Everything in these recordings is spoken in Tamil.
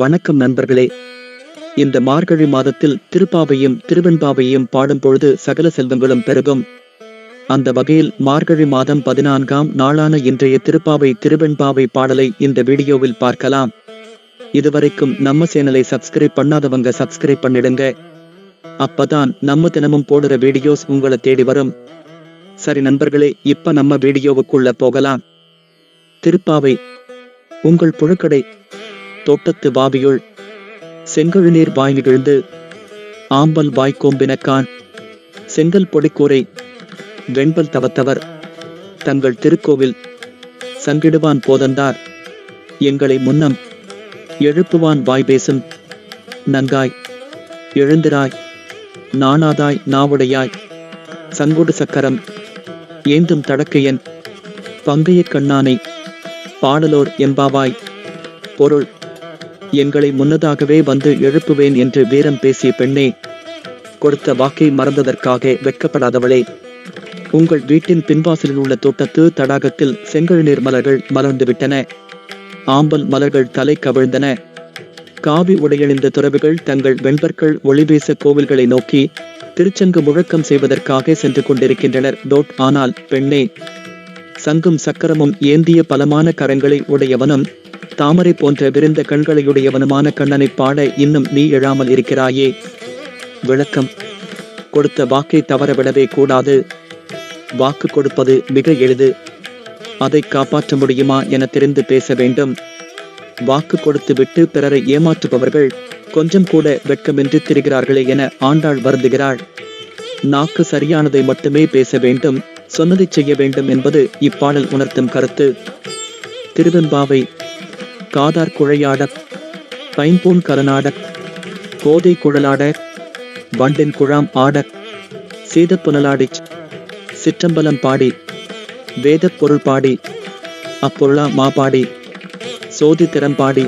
வணக்கம் நண்பர்களே. இந்த மார்கழி மாதத்தில் திருப்பாவையும் திருவெண்பாவையும் பாடும் பொழுது சகல செல்வங்களும் பெருகும். அந்த வகையில் மார்கழி மாதம் பதினான்காம் நாளான இன்றைய திருப்பாவை திருவெண்பாவை பாடலை இந்த வீடியோவில் பார்க்கலாம். இதுவரைக்கும் நம்ம சேனலை சப்ஸ்கிரைப் பண்ணாதவங்க சப்ஸ்கிரைப் பண்ணிடுங்க. அப்பதான் நம்ம தினமும் போடுற வீடியோஸ் உங்களை தேடி வரும். சரி நண்பர்களே இப்ப நம்ம வீடியோவுக்குள்ள போகலாம். திருப்பாவை உங்கள் புழக்கடை தோட்டத்து வாவியுள் செங்கழுநீர் வாய் நிகழ்ந்து ஆம்பல் வாய்க்கோம்பினக்கான் செங்கல் பொடிக்கூரை வெண்பல் தவத்தவர் தங்கள் திருக்கோவில் சங்கிடுவான் போதந்தார். எங்களை முன்னம் எழுப்புவான் வாய் பேசும். நங்காய் எழுந்திராய் நாணாதாய் நாவுடையாய் சங்குடு சக்கரம் ஏந்தும் தடக்கையன் பங்கைய கண்ணானை பாடலோர் என்பாவாய் பொருள் எங்களை முன்னதாகவே வந்து எழுப்புவேன் என்று வீரம் பேசிய பெண்ணே கொடுத்த வாக்கை மறந்ததற்காக வெட்கப்படாதவளே. உங்கள் வீட்டின் பின்வாசலில் உள்ள தோட்டத்து தடாகத்தில் செங்கழுநீர் மலர்கள் மலர்ந்து விட்டன. ஆம்பல் மலர்கள் தலை கவிழ்ந்தன. காவி உடையணிந்த துறவிகள் தங்கள் வெண்பர்கள் ஒளிவீச கோவில்களை நோக்கி திருச்சங்கு முழக்கம் செய்வதற்காக சென்று கொண்டிருக்கின்றனர். டோட் ஆனால் பெண்ணே சங்கும் சக்கரமும் ஏந்திய பலமான கரங்களை உடையவனும் தாமரை போன்ற விரிந்த கண்களையுடையவனுமான கண்ணனை பாட இன்னும் நீ எழாமல் இருக்கிறாயே. விளக்கம். கொடுத்த வாக்கை தவறவிடவே கூடாது. வாக்கு கொடுப்பது மிக எளிது. அதை காப்பாற்ற முடியுமா என தெரிந்து பேச வேண்டும். வாக்கு கொடுத்து விட்டு பிறரை ஏமாற்றுபவர்கள் கொஞ்சம் கூட வெட்கமின்றி திரிகிறார்களே என ஆண்டாள் வருந்துகிறாள். நாக்கு சரியானதை மட்டுமே பேச வேண்டும். சொன்னதை செய்ய வேண்டும் என்பது இப்பாடல் உணர்த்தும் கருத்து. திருவெம்பாவை காதார் குழையாட பைம்பூன் கரநாட கோதை குழலாட வண்டின் குழாம் ஆட சீதப்புனலாடி சிற்றம்பலம் பாடி வேதப்பொருள் பாடி அப்பொருளா மா பாடி சோதி திறம்பாடி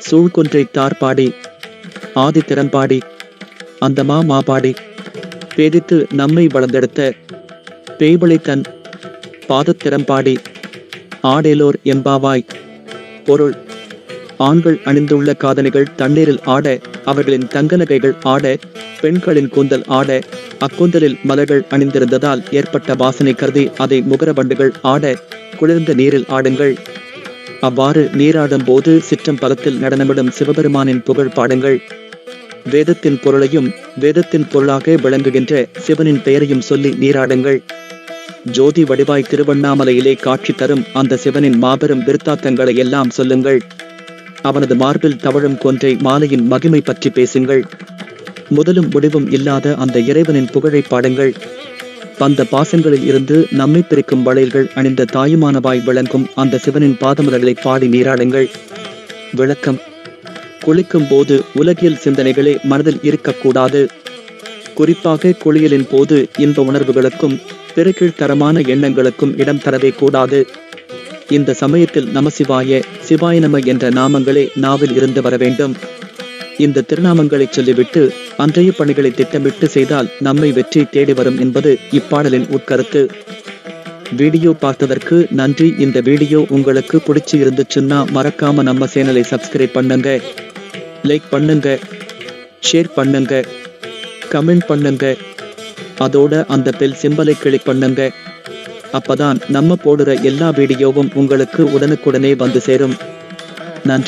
சூழ்கொன்றை தார் பாடி ஆதி திறம்பாடி மா பாடி பேதித்து நம்மை வளர்ந்தெடுத்த பேய்வளை தன் பாதத்திறம்பாடி ஆடேலோர் எம்பாவாய் பொருள். ஆண்கள் அணிந்துள்ள காதணிகள் தண்ணீரில் ஆட அவர்களின் தங்க நகைகள் ஆட பெண்களின் கூந்தல் ஆட அக்கூந்தலில் மலர்கள் அணிந்திருந்ததால் ஏற்பட்ட வாசனை கருதி அதை முகரபண்டுகள் ஆட குளிர்ந்த நீரில் ஆடுங்கள். அவ்வாறு நீராடும் போது சிற்றம் பலத்தில் நடனமிடும் சிவபெருமானின் புகழ் பாடுங்கள். வேதத்தின் பொருளையும் வேதத்தின் பொருளாக விளங்குகின்ற சிவனின் பெயரையும் சொல்லி நீராடுங்கள். ஜோதி வடிவாய் திருவண்ணாமலையிலே காட்சி தரும் அந்த சிவனின் மாபெரும் விருத்தாத்தங்களை எல்லாம் சொல்லுங்கள். அவனது மார்பில் தவழும் கொன்றை மாலையின் மகிமை பற்றி பேசுங்கள். முதலும் முடிவும் இல்லாத அந்த இறைவனின் புகழை பாடுங்கள். அந்த பாசங்களில் இருந்து நம்மை பிரிக்கும் வளையல்கள் அணிந்த தாயுமானவாய் விளங்கும் அந்த சிவனின் பாதமலர்களை பாடி நீராடுங்கள். விளக்கம். குளிக்கும் போது உலகியல் சிந்தனைகளே மனதில் இருக்கக்கூடாது. குறிப்பாக குளியலின் போது இன்ப உணர்வுகளுக்கும் பிறகிழ்தரமான எண்ணங்களுக்கும் இடம் தரவே கூடாது. இந்த சமயத்தில் நமசிவாய சிவாய நம என்ற நாமங்களே நாவில் இருந்து வர வேண்டும். இந்த திருநாமங்களை சொல்லிவிட்டு அன்றைய பணிகளை திட்டமிட்டு செய்தால் நம்மை வெற்றி தேடி வரும் என்பது இப்பாடலின் உட்கருத்து. வீடியோ பார்த்ததற்கு நன்றி. இந்த வீடியோ உங்களுக்கு பிடிச்சி இருந்துச்சுன்னா மறக்காம நம்ம சேனலை சப்ஸ்கிரைப் பண்ணுங்க. லைக் பண்ணுங்க. ஷேர் பண்ணுங்க. கமெண்ட் பண்ணுங்க. அதோட அந்த பெல் சிம்பலை கிளிக் பண்ணுங்க. அப்பதான் நம்ம போடுற எல்லா வீடியோவும் உங்களுக்கு உடனுக்குடனே வந்து சேரும்.